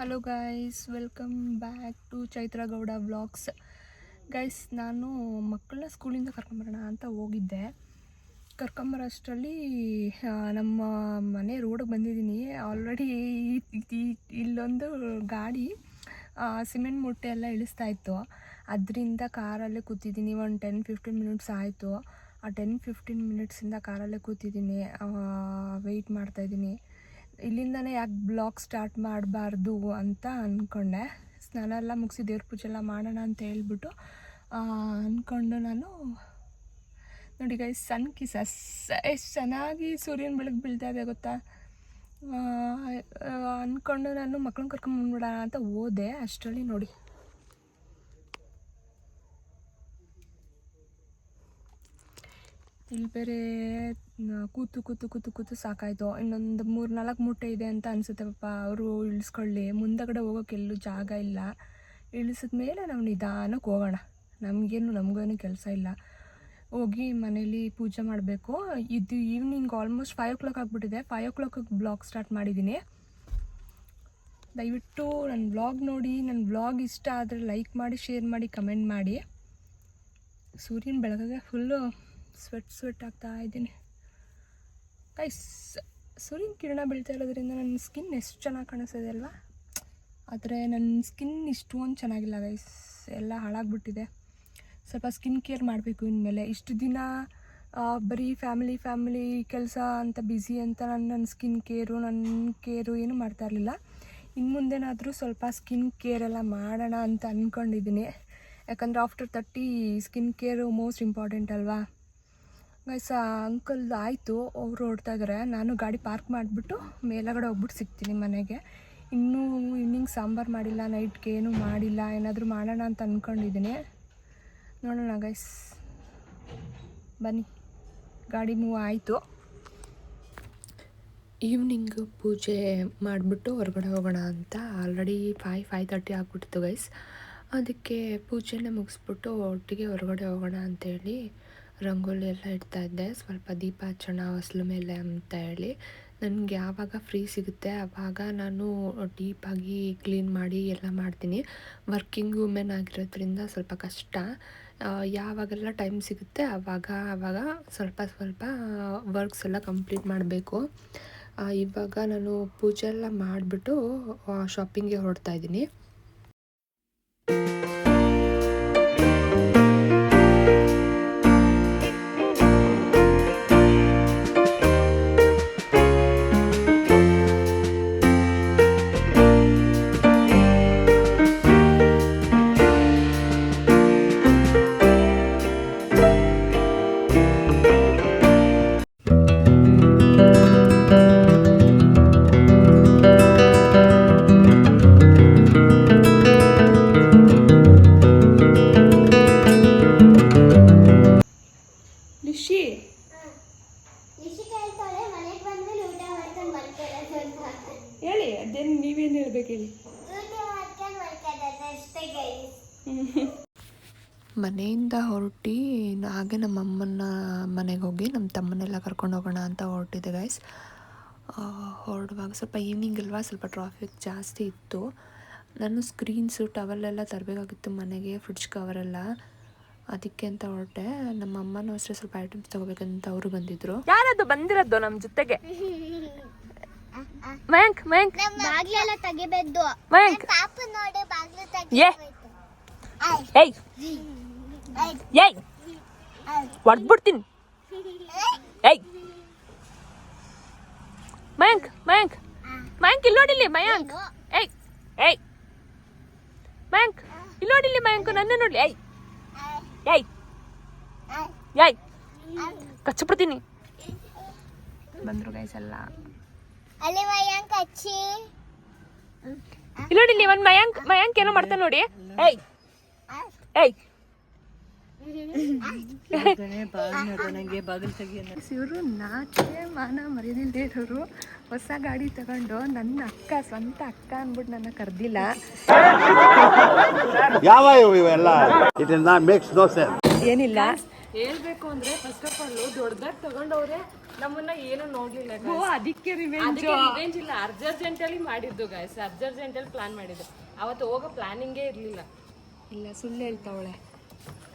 Hello guys welcome back to Chaitra Gowda vlogs guys ನಾನು ಮಕ್ಕಳನ್ನ ಸ್ಕೂಲಿಂದ ಕರ್ಕೊಂಬರೋಣ ಅಂತ ಹೋಗಿದ್ದೆ. ಕರ್ಕೊಂಬರೋ ಅಷ್ಟರಲ್ಲಿ ನಮ್ಮ ಮನೆ ರೋಡಿಗೆ ಬಂದಿದ್ದೀನಿ. ಆಲ್ರೆಡಿ ಇಲ್ಲೊಂದು ಗಾಡಿ ಸಿಮೆಂಟ್ ಮೂಟೆ ಎಲ್ಲ ಇಳಿಸ್ತಾ ಇತ್ತು. ಅದರಿಂದ ಕಾರಲ್ಲೇ ಕೂತಿದ್ದೀನಿ. ಒಂದು ಟೆನ್ ಫಿಫ್ಟೀನ್ ಮಿನಿಟ್ಸ್ ಆಯಿತು. ಆ ಟೆನ್ ಫಿಫ್ಟೀನ್ ಮಿನಿಟ್ಸಿಂದ ಕಾರಲ್ಲೇ ಕೂತಿದ್ದೀನಿ. ವೆಯ್ಟ್ ಮಾಡ್ತಾಯಿದ್ದೀನಿ ಇಲ್ಲಿಂದನೇ ಯಾಕೆ ಬ್ಲಾಗ್ ಸ್ಟಾರ್ಟ್ ಮಾಡಬಾರ್ದು ಅಂತ ಅಂದ್ಕೊಂಡೆ ಸ್ನಾನ ಎಲ್ಲ ಮುಗಿಸಿ ದೇವ್ರ ಪೂಜೆ ಎಲ್ಲ ಮಾಡೋಣ ಅಂತ ಹೇಳ್ಬಿಟ್ಟು ಅಂದ್ಕೊಂಡು ನಾನು, ನೋಡಿ ಗೈ ಸನ್ ಕಿಸ ಎಷ್ಟು ಚೆನ್ನಾಗಿ ಸೂರ್ಯನ ಬೆಳಗ್ಗೆ ಬೀಳ್ತಾ ಇದೆ ಗೊತ್ತಾ? ಅಂದ್ಕೊಂಡು ನಾನು ಮಕ್ಳನ್ನ ಕರ್ಕೊಂಬಂದ್ಬಿಡೋಣ ಅಂತ ಓದೆ ಅಷ್ಟರಲ್ಲಿ ನೋಡಿ. ಇಲ್ಲಿ ಬೇರೆ ಕೂತು ಕೂತು ಕೂತು ಕೂತು ಸಾಕಾಯಿತು. ಇನ್ನೊಂದು ಮೂರು ನಾಲ್ಕು ಮೂಟೆ ಇದೆ ಅಂತ ಅನಿಸುತ್ತೆ ಪಾಪ. ಅವರು ಇಳಿಸ್ಕೊಳ್ಳಿ. ಮುಂದಗಡೆ ಹೋಗೋಕೆ ಎಲ್ಲೂ ಜಾಗ ಇಲ್ಲ. ಇಳಿಸಿದ ಮೇಲೆ ನಾವು ನಿಧಾನಕ್ಕೆ ಹೋಗೋಣ. ನಮಗೇನು ನಮಗೇನು ಕೆಲಸ ಇಲ್ಲ. ಹೋಗಿ ಮನೇಲಿ ಪೂಜೆ ಮಾಡಬೇಕು. ಇದು evening almost five o'clock ಆಗಿಬಿಟ್ಟಿದೆ. ಫೈವ್ ಓ ಕ್ಲಾಕಿಗೆ ಬ್ಲಾಗ್ ಸ್ಟಾರ್ಟ್ ಮಾಡಿದ್ದೀನಿ. ದಯವಿಟ್ಟು ನನ್ನ ಬ್ಲಾಗ್ ನೋಡಿ ನನ್ನ ಬ್ಲಾಗ್ ಇಷ್ಟ ಆದರೆ ಲೈಕ್ ಮಾಡಿ ಶೇರ್ ಮಾಡಿ ಕಮೆಂಟ್ ಮಾಡಿ. ಸೂರ್ಯನ ಬೆಳಗ್ಗೆ ಫುಲ್ಲು ಸ್ವೆಟ್ ಸ್ವೆಟ್ ಆಗ್ತಾ ಇದ್ದೀನಿ. ಗೈಸ್ ಸೂರ್ಯನ ಕಿರಣ ಬೀಳ್ತಾ ಇರೋದ್ರಿಂದ ನನ್ನ ಸ್ಕಿನ್ ಎಷ್ಟು ಚೆನ್ನಾಗಿ ಕಾಣಿಸ್ತಿದೆ ಅಲ್ವಾ? ಆದರೆ ನನ್ನ ಸ್ಕಿನ್ ಇಷ್ಟೊಂದು ಚೆನ್ನಾಗಿಲ್ಲ ಗೈಸ್ ಎಲ್ಲ ಹಾಳಾಗ್ಬಿಟ್ಟಿದೆ. ಸ್ವಲ್ಪ ಸ್ಕಿನ್ ಕೇರ್ ಮಾಡಬೇಕು ಇನ್ಮೇಲೆ. ಇಷ್ಟು ದಿನ ಬರೀ ಫ್ಯಾಮಿಲಿ ಫ್ಯಾಮಿಲಿ ಕೆಲಸ ಅಂತ ಬ್ಯುಸಿ ಅಂತ ನಾನು ನನ್ನ ಸ್ಕಿನ್ ಕೇರು ನನ್ನ ಕೇರು ಏನು ಮಾಡ್ತಾ ಇರಲಿಲ್ಲ. ಇನ್ನು ಮುಂದೆನಾದರೂ ಸ್ವಲ್ಪ ಸ್ಕಿನ್ ಕೇರ್ ಎಲ್ಲ ಮಾಡೋಣ ಅಂತ ಅಂದ್ಕೊಂಡಿದ್ದೀನಿ ಯಾಕಂದರೆ after thirty skin care most important ಅಲ್ವಾ? ಗೈಸ್ ಅಂಕಲ್ ಆಯಿತು, ಅವರು ಹೊರಡ್ತಾ ಇದ್ದಾರೆ ನಾನು ಗಾಡಿ ಪಾರ್ಕ್ ಮಾಡಿಬಿಟ್ಟು ಮೇಲಗಡೆ ಹೋಗ್ಬಿಟ್ಟು ಸಿಗ್ತೀನಿ ಮನೆಗೆ. ಇನ್ನೂ ಇವ್ನಿಂಗ್ ಸಾಂಬಾರು ಮಾಡಿಲ್ಲ ನೈಟ್ಗೆ ಏನೂ ಮಾಡಿಲ್ಲ, ಏನಾದರೂ ಮಾಡೋಣ ಅಂತ ಅಂದ್ಕೊಂಡಿದ್ದೀನಿ ನೋಡೋಣ ಗೈಸ್ ಬನ್ನಿ. ಗಾಡಿ ಮೂವ್ ಆಯಿತು. ಈವ್ನಿಂಗ್ ಪೂಜೆ ಮಾಡಿಬಿಟ್ಟು ಹೊರಗಡೆ ಹೋಗೋಣ ಅಂತ. ಆಲ್ರೆಡಿ ಫೈ ಫೈ ತರ್ಟಿ ಆಗ್ಬಿಡ್ತು ಗೈಸ್ ಅದಕ್ಕೆ ಪೂಜೆನೇ ಮುಗಿಸ್ಬಿಟ್ಟು ಒಟ್ಟಿಗೆ ಹೊರಗಡೆ ಹೋಗೋಣ ಅಂತೇಳಿ ರಂಗೋಲಿ ಎಲ್ಲ ಇಡ್ತಾ ಇದ್ದೆ. ಸ್ವಲ್ಪ ದೀಪ ಹಚ್ಚೋಣ, ಹೊಸ್ಲು ಮೇಲೆ ಅಂತ ಹೇಳಿ. ನನಗೆ ಯಾವಾಗ ಫ್ರೀ ಸಿಗುತ್ತೆ ಆವಾಗ ನಾನು ಡೀಪಾಗಿ ಕ್ಲೀನ್ ಮಾಡಿ ಎಲ್ಲ ಮಾಡ್ತೀನಿ. ವರ್ಕಿಂಗ್ ವುಮೆನ್ ಆಗಿರೋದ್ರಿಂದ ಸ್ವಲ್ಪ ಕಷ್ಟ. ಯಾವಾಗೆಲ್ಲ ಟೈಮ್ ಸಿಗುತ್ತೆ ಆವಾಗ ಆವಾಗ ಸ್ವಲ್ಪ ಸ್ವಲ್ಪ ವರ್ಕ್ಸ್ ಎಲ್ಲ ಕಂಪ್ಲೀಟ್ ಮಾಡಬೇಕು. ಇವಾಗ ನಾನು ಪೂಜೆ ಎಲ್ಲ ಮಾಡಿಬಿಟ್ಟು ಶಾಪಿಂಗ್ಗೆ ಹೊರಡ್ತಾ ಇದ್ದೀನಿ. ಹೇಳಿ ಅದೇನು ನೀವೇನು ಹೇಳ್ಬೇಕು ಹೇಳಿ? ಮನೆಯಿಂದ ಹೊರಟಿ ಹಾಗೆ ನಮ್ಮ ಅಮ್ಮನ ಮನೆಗೆ ಹೋಗಿ ನಮ್ಮ ತಮ್ಮನ್ನೆಲ್ಲ ಕರ್ಕೊಂಡು ಹೋಗೋಣ ಅಂತ ಹೊರಟಿದ್ದೆ ಗೈಸ್ ಹೊರಡುವಾಗ ಸ್ವಲ್ಪ ಈವ್ನಿಂಗ್ ಅಲ್ವಾ ಸ್ವಲ್ಪ ಟ್ರಾಫಿಕ್ ಜಾಸ್ತಿ ಇತ್ತು. ನಾನು ಸ್ಕ್ರೀನ್ಸು ಟವಲೆಲ್ಲ ತರಬೇಕಾಗಿತ್ತು ಮನೆಗೆ ಫ್ರಿಡ್ಜ್ ಕವರೆಲ್ಲ ಅದಕ್ಕೆ ಅಂತ ಹೊರಟೆ. ನಮ್ಮ ಅಮ್ಮನೂ ಅಷ್ಟೇ ಸ್ವಲ್ಪ ಐಟಮ್ಸ್ ತಗೋಬೇಕಂತ ಅವರು ಬಂದಿದ್ರು. ಯಾರದು ಬಂದಿರೋದು ನಮ್ಮ ಜೊತೆಗೆ? ಮಯಾಂಕ್ ಮಯಾಂಕ್ ಬಾಗ್ಲೆಲ್ಲ ತೆಗಿಬೇಕು ಮಯಾಂಕ್ ಪಾಪ ನೋಡಿ ಬಾಗ್ಲು ಏ. ಏಯ್. ಏಯ್. ಹೊಡ್ಬಿಡ್ತೀನಿ ಏಯ್. ಮಯಾಂಕ್ ಮಯಾಂಕ್ ಮಯಾಂಕ್ ಇಲ್ಲಿ ನೋಡಿಲ್ಲಿ ಮಯಾಂಕ್ ಏಯ್. ಏಯ್. ಮಯಾಂಕ್ ಇಲ್ಲಿ ನೋಡಿಲ್ಲಿ ಮಯಾಂಕ್ ನನ್ನ ನೋಡಿ ಏಯ್. ಏಯ್. ಏಯ್. ಕಚ್ಚಿಬಿಡ್ತೀನಿ. ಬಂದ್ರು ಗೈಸ್ ಎಲ್ಲ. ಅಲ್ಲಿ ಮಯಾಂಕ್ ಹಚ್ಚಿ ಇಲ್ಲಿ ನೋಡಿ ಒಂದು ಮಯಾಂಕ್ ಮಯಾಂಕ್ ಏನೋ ಮಾಡ್ತಾನೆ ನೋಡಿ. ಏಯ್ ಏಯ್. ಇವರು ನಾಚಿಕೆ ಮಾನ ಮರ್ಯಾದಿಲ್ದೇ ಇರೋರು. ಹೊಸ ಗಾಡಿ ತಗೊಂಡು ನನ್ನ ಅಕ್ಕ ಸ್ವಂತ ಅಕ್ಕ ಅಂದ್ಬಿಟ್ಟು ನನ್ನ ಕರ್ದಿಲ್ಲ. ಯಾವ ಇವು ಇವೆಲ್ಲ? ಏನಿಲ್ಲ. ಹೇಳ್ಬೇಕು ಅಂದ್ರೆ ಫಸ್ಟ್ ಆಫ್ ಆಲ್ ದೊಡ್ಡದಾಗಿ ತಗೊಂಡವ್ರೆ ನಮ್ಮನ್ನ ಏನು ನೋಡ್ಲಿಲ್ಲ ಅದಕ್ಕೆ ಅದಕ್ಕೆ ರಿವೆಂಜ್ ಇಲ್ಲ. ಅರ್ಜೆಂಟ್ ಅಲ್ಲಿ ಮಾಡಿದ್ದು ಗಾಯ್ಸ್ ಅರ್ಜೆಂಟ್ ಅಲ್ಲಿ ಪ್ಲಾನ್ ಮಾಡಿದ್ದು. ಅವತ್ತು ಹೋಗೋ ಪ್ಲಾನಿಂಗೇ ಇರ್ಲಿಲ್ಲ. ಇಲ್ಲ ಸುಳ್ಳು ಹೇಳ್ತಾವಳೆ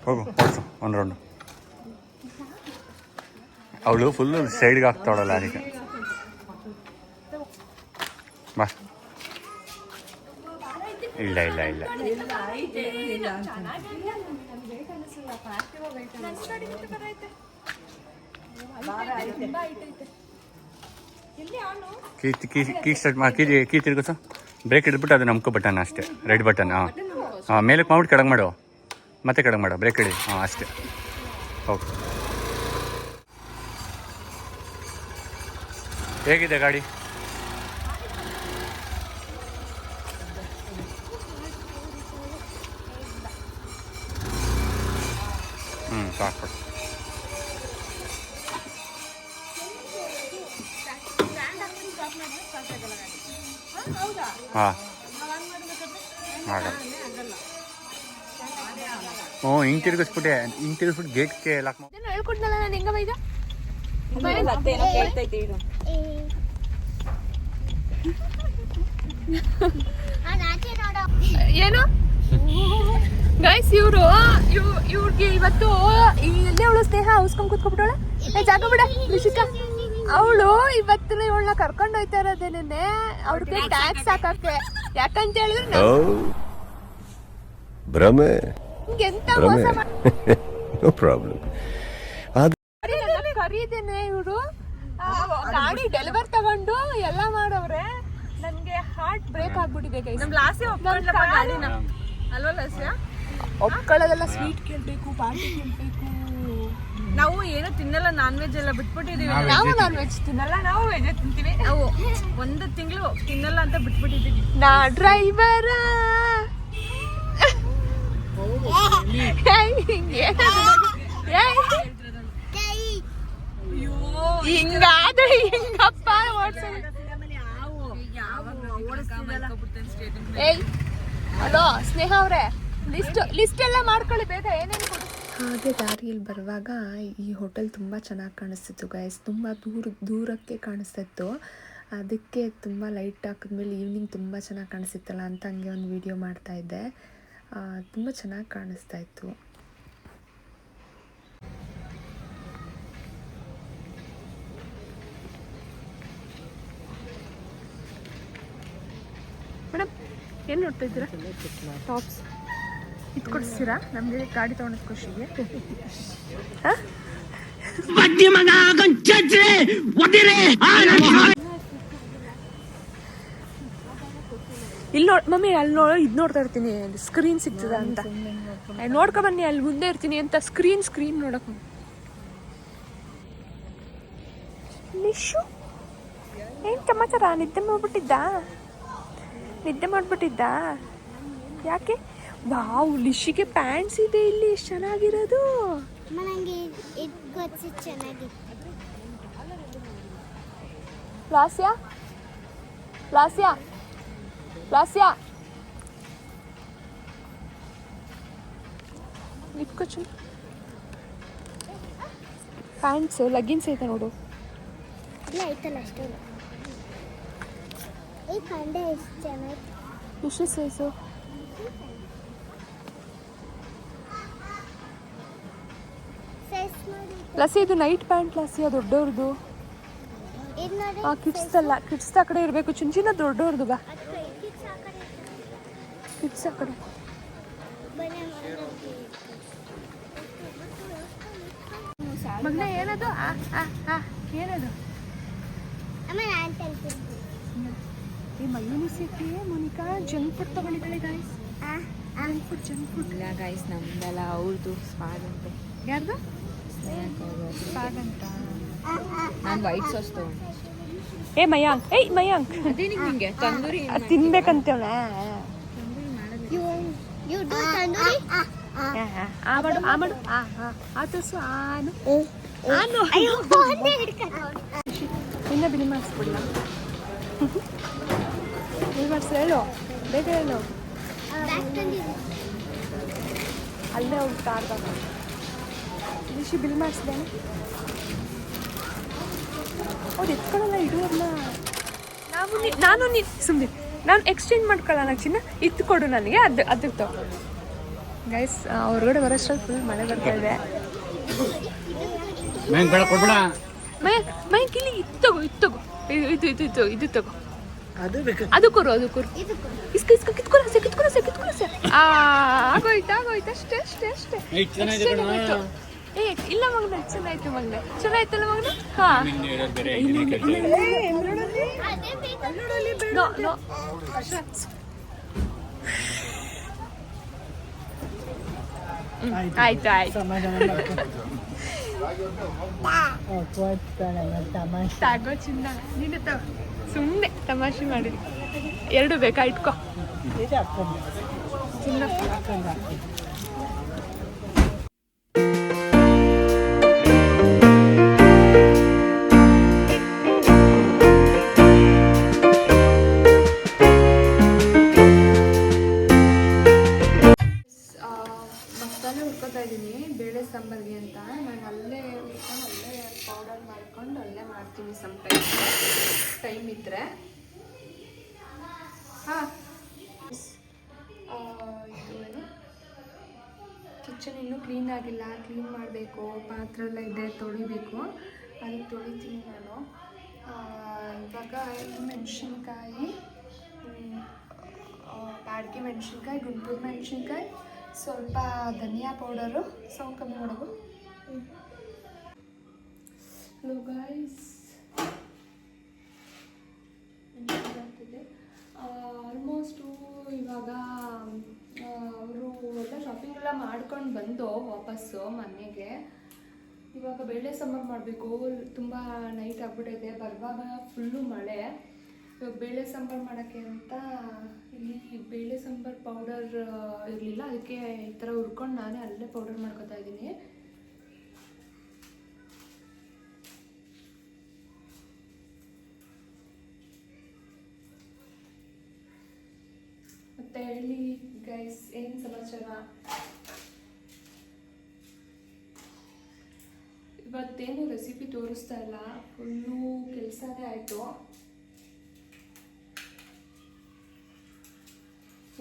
ಹೋಗು ಓಡಿಸು ಒಂದು ರೌಂಡು ಅವಳು ಫುಲ್ಲು ಸೈಡ್ಗೆ ಹಾಕ್ತಾವಳಲ್ಲ ಅದಕ್ಕೆ ಬಾ. ಇಲ್ಲ ಇಲ್ಲ ಇಲ್ಲ. ಕೀ ಕೀ ಕೀ ಸ್ಟಾರ್ಟ್ ಮಾಡಿ ಕೀ ಬ್ರೇಕ್ ಹಿಡಿದ್ಬಿಟ್ಟು ಅದು ನಮ್ಕೋ ಬಟನ್ ಅಷ್ಟೇ. ರೆಡ್ ಬಟನ್ ಹಾಂ ಹಾಂ ಮೇಲಕ್ಕೆ ಮಾಡ್ಬಿಟ್ಟು ಕೆಳಗೆ ಮಾಡು. ಮತ್ತೆ ಕೆಳಗೆ ಮಾಡು. ಬ್ರೇಕ್ ಹಿಡಿ. ಹಾಂ ಅಷ್ಟೇ. ಓಕೆ ಹೇಗಿದೆ ಗಾಡಿ? ಹ್ಞೂ ಸಾಕು. ಹಾಂ. ಹ್ಞೂ ಹಿಂಗೆ ತಿರುಗಿಸ್ಬಿಟ್ಟೆ ಹಿಂಗೆ ಗೇಟ್ ಗೇಟ್ಗೆ ಲಾಕ್ ಮಾಡಿ ನಾನು ಹೇಳ್ಕೊಟ್ನಲ್ಲ ನಾನು ಹೆಂಗ ಬೈದ? ಏನು ಗೈಸ್ ಇವರು ಇವ್ರಿಗೆ ಇವತ್ತು ಇಲ್ಲೇ ಅವಳು ಸ್ನೇಹ ಉಸ್ಕೊಂಡ್ ಕೂತ್ಕೊಬಿಟ್ಟವಳೆ? ಜಾಗ ಬಿಡ ರಿಷಿಕಾ. ಅವಳು ಇವತ್ತಿನ ಇವಳನ್ನ ಕರ್ಕೊಂಡು ಹೋಯ್ತಾ ಇರೋದೇನೆ ಅವ್ರಿಗೆ ಟ್ಯಾಕ್ಸ್ ಹಾಕಕ್ಕೆ. ಯಾಕಂತ ಹೇಳಿದ್ರೆ ಭ್ರಮೆ. ಎಂತ ಮೋಸ ನೋ ಪ್ರಾಬ್ಲಮ್ ಕರೀದೇನೆ ಇವರು. ಗಾಡಿ ಡೆಲಿವರ್ ತಗೊಂಡು ಎಲ್ಲ ಮಾಡವ್ರೆ. ನನ್ಗೆ ಹಾರ್ಟ್ ಬ್ರೇಕ್ ಆಗ್ಬಿಟ್ಟಿದೆ ನಮ್ ಲಾಸ್ಯ ಒಪ್ಕೊಂಡ್ಲಪ್ಪ ಗಾಡಿನ. ಅಲ್ವಾ ಲಾಸ್ಯ? ಒಪ್ಕೊಳ್ಳೋದೆಲ್ಲ ಸ್ವೀಟ್ ಕೇಳ್ಬೇಕು ಪಾರ್ಟಿ ಕೇಳ್ಬೇಕು. ನಾವು ಏನು ತಿನ್ನಲ್ಲ ನಾನ್ ವೆಜ್ ಎಲ್ಲ ಬಿಟ್ಬಿಟ್ಟಿದೀವಿ. ನಾವು ನಾನ್ ವೆಜ್ ತಿನ್ನಲ್ಲ. ನಾವು ವೆಜ್ ತಿಂತೀವಿ. ನಾವು ಒಂದು ತಿಂಗಳು ತಿನ್ನಲ್ಲ ಅಂತ ಬಿಟ್ಬಿಟ್ಟಿದೀವಿ. ನಾ ಡ್ರೈವರ ಹಿಂಗಾದ್ರೆ ಹಿಂಗಪ್ಪ ಓಡ್ಸೋದು ಏಯ್ ಹಲೋ ಸ್ನೇಹ ಅವ್ರೆ ಲಿಸ್ಟ್ ಲಿಸ್ಟ್ ಎಲ್ಲ ಮಾಡ್ಕೊಳ್ಳಿ ಬೇಗ ಏನೇನು ಹಾಗೆ ದಾರಿಯಲ್ಲಿ ಬರುವಾಗ ಈ ಹೋಟೆಲ್ ತುಂಬ ಚೆನ್ನಾಗಿ ಕಾಣಿಸ್ತಿತ್ತು ಗೈಸ್ ತುಂಬ ದೂರ ದೂರಕ್ಕೆ ಕಾಣಿಸ್ತಿತ್ತು. ಅದಕ್ಕೆ ತುಂಬ ಲೈಟ್ ಹಾಕಿದ್ಮೇಲೆ ಈವ್ನಿಂಗ್ ತುಂಬ ಚೆನ್ನಾಗಿ ಕಾಣಿಸ್ತಿತ್ತಲ್ಲ ಅಂತ ಹಂಗೆ ಒಂದು ವಿಡಿಯೋ ಮಾಡ್ತಾಯಿದ್ದೆ ತುಂಬ ಚೆನ್ನಾಗಿ ಕಾಣಿಸ್ತಾ ಇತ್ತು. ಮೇಡಮ್ ಏನು ನೋಡ್ತಾ ಇದ್ದೀರಾ? ಟಾಪ್ಸ್ ಇದು ಕೊಡಿಸ್ತೀರಾ ನಮಗೆ ಗಾಡಿ ತೊಗೊಂಡು ಖುಷಿಗೆ. ಇಲ್ಲಿ ನೋಡ್ ಮಮ್ಮಿ ಅಲ್ಲಿ ನೋಡೋ ಇದು ನೋಡ್ತಾ ಇರ್ತೀನಿ. ಸ್ಕ್ರೀನ್ ಸಿಗ್ತದ ಅಂತ. ನೋಡ್ಕೊ ಬನ್ನಿ ಅಲ್ಲಿ ಮುಂದೆ ಇರ್ತೀನಿ ಅಂತ ಸ್ಕ್ರೀನ್ ಸ್ಕ್ರೀನ್ ನೋಡಕ್ ನಿಶು ಏನ್ ಸಮಾಚಾರ? ನಿದ್ದೆ ಮಾಡ್ಬಿಟ್ಟಿದ್ದ? ನಿದ್ದೆ ಮಾಡ್ಬಿಟ್ಟಿದ್ದ? ಯಾಕೆ? ವಾವ್ ಲಿಶಿಗೆ ಪ್ಯಾಂಟ್ಸ್ ಇದೆ ಇಲ್ಲಿ ಎಷ್ಟು ಚೆನ್ನಾಗಿರೋದು. ನನಗೆ ನಂಗೆ ಇದು ಗೊತ್ತು ಚೆನ್ನಾಗಿತ್ತು. ಲಾಸ್ಯ? ಲಾಸ್ಯ? ಲಾಸ್ಯ? ಇಟ್ಕೊಚು ಪ್ಯಾಂಟ್ಸ್ ಲಗ್ಗಿನ್ಸ್ ಐತೆ ನೋಡು. ಇಲ್ಲ ಐತಲ್ಲ ಅಷ್ಟೇ. ಈ ಕಂಡೆ ಎಷ್ಟು ಚೆನ್ನಾಗಿ ಎಷ್ಟು ಸೈಜು ಸೈಜ್ ನೋಡಿ ಲಸಿ ಇದು ನೈಟ್ ಪ್ಯಾಂಟ್ ಲಸಿಯ ದೊಡ್ಡವ್ರದ್ದು ಆ ಕಿಡ್ಸ್ ಅಲ್ಲ ಕಿಡ್ಸ್ ಆ ಕಡೆ ಇರಬೇಕು. ಚುಂಚಿನ ದೊಡ್ಡವ್ರದ್ದು ಬಾ. ಕಿಡ್ಸ್ ಆ ಕಡೆ. ಮಗನ ಏನದು? ಆ ಆ ಆ ಏನದು? ಈ ಮಯೂನಿಸಿಟಿ Monica junk food ತಗೊಂಡಿದ್ದಾಳೆ guys junk food junk food ಇಲ್ಲ ಗೈಸ್ ನಮ್ದಲ್ಲ ಅವ್ರದ್ದು ಸ್ಪಾಗ್ ಅಂತೆ ಯಾರ್ದು? ನಾನು ವೈಟ್ ಸಾಸ್ ಏ ಮಯಾಂಕ್ ಏಯ್ ಮಯಾಂಕ್ ಅದೇ ನಿಂಗೆ ತಂದೂರಿ ಅದು ತಿನ್ಬೇಕಂತೇವಳ ಯು ಡೂ ತಂದೂರಿ ಆ ಮಾಡು ಆ ಮಾಡು ಆ ಆ ಆ ತೋರ್ಸು ಆನು ಆನು ಅಯ್ಯೋ ಹಿಡ್ಕೊಂಡು ಇನ್ನ ಬಿಲ್ ಮಾಡಿಸ್ಬಿಡಲ್ಲ ಬಿಲ್ ಮಾಡಿಸ್ ಹೇಳು ಬೇಗ ಹೇಳು ಅಲ್ಲೇ ಹೋಗಿ ಕಾರ್ದಾಗ ರಿಷಿ ಬಿಲ್ ಮಾಡಿಸ್ದೇನೆ ಅವ್ರು ಎತ್ಕೊಳ್ಳಲ್ಲ ಇಡುವನ್ನ ನಾವು ನಿ- ನಾನು ನೀ ಸುಮ್ಮನೆ ನಾನು ಎಕ್ಸ್ಚೇಂಜ್ ಮಾಡ್ಕೊಳ್ಳೋಣ ಚಿನ್ನ. ಇತ್ತು ಕೊಡು ನನಗೆ ಅದು ಅದಕ್ಕೆ ತಗೋ ಗೈಸ್ ಹೊರಗಡೆ ಬರೋಷ್ಟ್ರಲ್ಲಿ ಫುಲ್ ಮಳೆ ಬರ್ತಾ ಇದೆ. ಮೈಕ್ ಇಲ್ಲಿ ಮೈ ಮೈ ಕಿಲಿ ಇದು ತಗೋ ಇದು ತಗೋ. ಇದು ಇದು ಇದು ಇದು ತಗೋ. ಅದು ಕೊರು ಅದು ಕೊರು ಇಸ್ಕ ಇಸ್ಕ ಕಿತ್ಕೊಳ್ಳೋ ಸೆ ಕಿತ್ಕೊಳ್ಳೋ ಸೆ ಕಿತ್ಕೊಳ್ಳೋ ಸೆ. ಆ ಆಗೋಯ್ತು ಆಗೋಯ್ತು. ಅಷ್ಟೇ ಅಷ್ಟೇ ಅಷ್ಟೇ. ಚೆನ್ನಾಗಿದೆ. ಏ ಇಲ್ಲ ಮಗನ ಚೆನ್ನಾಯ್ತು ಮಗನ. ಚೆನ್ನಾಯ್ತಲ್ಲ ಮಗನ? ಹಾ. ಆಯ್ತು. ಆಯ್ತು ತಗೋ ಚಿನ್ನ. ನೀನು ತ ಸುಮ್ಮನೆ ತಮಾಷೆ ಮಾಡಿ ಎರಡು ಬೇಕಾ ಇಟ್ಕೋ. ಚಿನ್ನ. ಕ್ಲೀನ್ ಆಗಿಲ್ಲ ಕ್ಲೀನ್ ಮಾಡಬೇಕು ಪಾತ್ರೆ ಎಲ್ಲ ಇದೆ, ತೊಳಿಬೇಕು. ಅದಕ್ಕೆ ತೊಳಿತೀನಿ ನಾನು. ಇವಾಗ ಮೆಣಸಿನ್ಕಾಯಿ ಬಾಡ್ಗೆ ಮೆಣಸಿನ್ಕಾಯಿ, ಗುಂಟೂರು ಮೆಣಸಿನ್ಕಾಯಿ, ಸ್ವಲ್ಪ ಧನಿಯಾ ಪೌಡರು, ಸೌಂಡ್ ಕಮ್ಮಿ ಮಾಡೋದು. ಹಲೋ ಗಾಯ್ಸ್ ಆಲ್ಮೋಸ್ಟು ಇವಾಗ ಅವರು ಎಲ್ಲ ಶಾಪಿಂಗ್ ಎಲ್ಲ ಮಾಡ್ಕೊಂಡು ಬಂದು ವಾಪಸ್ಸು ಮನೆಗೆ. ಇವಾಗ ಬೇಳೆ ಸಾಂಬಾರು ಮಾಡಬೇಕು. ತುಂಬ ನೈಟ್ ಆಗ್ಬಿಟ್ಟಿದೆ ಬರುವಾಗ ಫುಲ್ಲು ಮಳೆ. ಇವಾಗ ಬೇಳೆ ಸಾಂಬಾರು ಮಾಡೋಕ್ಕೆ ಅಂತ ಇಲ್ಲಿ ಬೇಳೆ ಸಾಂಬಾರು ಪೌಡರ್ ಇರಲಿಲ್ಲ. ಅದಕ್ಕೆ ಈ ಥರ ಹುರ್ಕೊಂಡು ನಾನೇ ಅಲ್ಲೇ ಪೌಡರ್ ಮಾಡ್ಕೊತಾ ಇದ್ದೀನಿ. ಮತ್ತೆ ಹೇಳಿ ಗೈಸ್ ಏನು ಸಮಾಚಾರ? ಇವತ್ತೇನು ರೆಸಿಪಿ ತೋರಿಸ್ತಾ ಇಲ್ಲ. ಫುಲ್ಲು ಕೆಲಸನೇ ಆಯಿತು.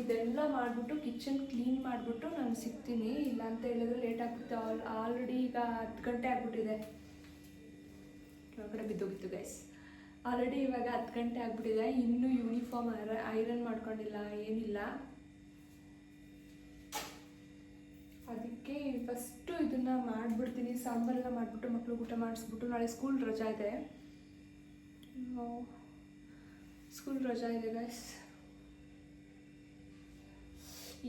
ಇದೆಲ್ಲ ಮಾಡಿಬಿಟ್ಟು ಕಿಚನ್ ಕ್ಲೀನ್ ಮಾಡಿಬಿಟ್ಟು ನಾನು ಸಿಗ್ತೀನಿ. ಇಲ್ಲ ಅಂತ ಹೇಳಿದ್ರೆ ಲೇಟ್ ಆಗುತ್ತೆ ಆಲ್ ಆಲ್ರೆಡಿ ಈಗ ಹತ್ತು ಗಂಟೆ ಆಗಿಬಿಟ್ಟಿದೆ. ಕೆಳಗಡೆ ಬಿದ್ದೋಗಿತ್ತು ಗೈಸ್ ಆಲ್ರೆಡಿ ಇವಾಗ ಹತ್ತು ಗಂಟೆ ಆಗಿಬಿಟ್ಟಿದೆ. ಇನ್ನೂ ಯೂನಿಫಾರ್ಮ್ ಐರನ್ ಮಾಡ್ಕೊಂಡಿಲ್ಲ, ಏನಿಲ್ಲ. ಅದಕ್ಕೆ ಫಸ್ಟು ಇದನ್ನು ಮಾಡಿಬಿಡ್ತೀನಿ. ಸಾಂಬಾರೆಲ್ಲ ಮಾಡಿಬಿಟ್ಟು ಮಕ್ಕಳು ಊಟ ಮಾಡಿಸ್ಬಿಟ್ಟು ನಾಳೆ ಸ್ಕೂಲ್ ರಜಾ ಇದೆ. ಸ್ಕೂಲ್ ರಜಾ ಇದೆ ಗಾಯ್ಸ್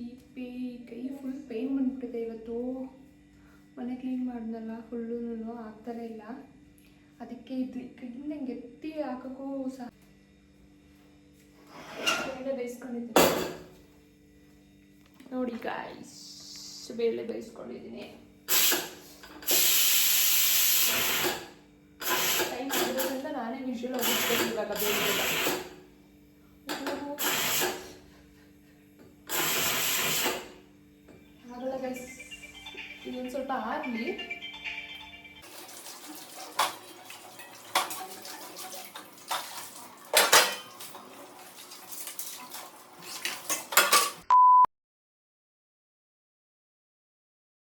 ಈ ಪೇ, ಕೈ ಫುಲ್ ಪೇನ್ ಬಂದ್ಬಿಟ್ಟಿದೆ ಇವತ್ತು. ಮನೆ ಕ್ಲೀನ್ ಮಾಡಿದ್ನಲ್ಲ ಫುಲ್ಲು ಆಗ್ತಾನೆ ಇಲ್ಲ. ಅದಕ್ಕೆ ಇದು ಕೈಯಿಂದ ಹಿಂಗೆ ಎತ್ತಿ ಹಾಕೋಕ್ಕೂ ಸಹ ಬೇಯಿಸ್ಕೊಂಡಿದ್ದೀನಿ. ನೋಡಿ ಗಾಯ್ಸ್ ಬೇಳೆ ಬೇಯಿಸ್ಕೊಂಡಿದ್ದೀನಿ. ಟೈಮ್ ಆಗಿರೋದ್ರಿಂದ ನಾನೇ ವಿಷಲ್ ಇವಾಗ ಬೇಳೆ ಆಗಲ್ಲ ಗೈಸ್ ಇದೊಂದು ಸ್ವಲ್ಪ ಆಗಲಿ.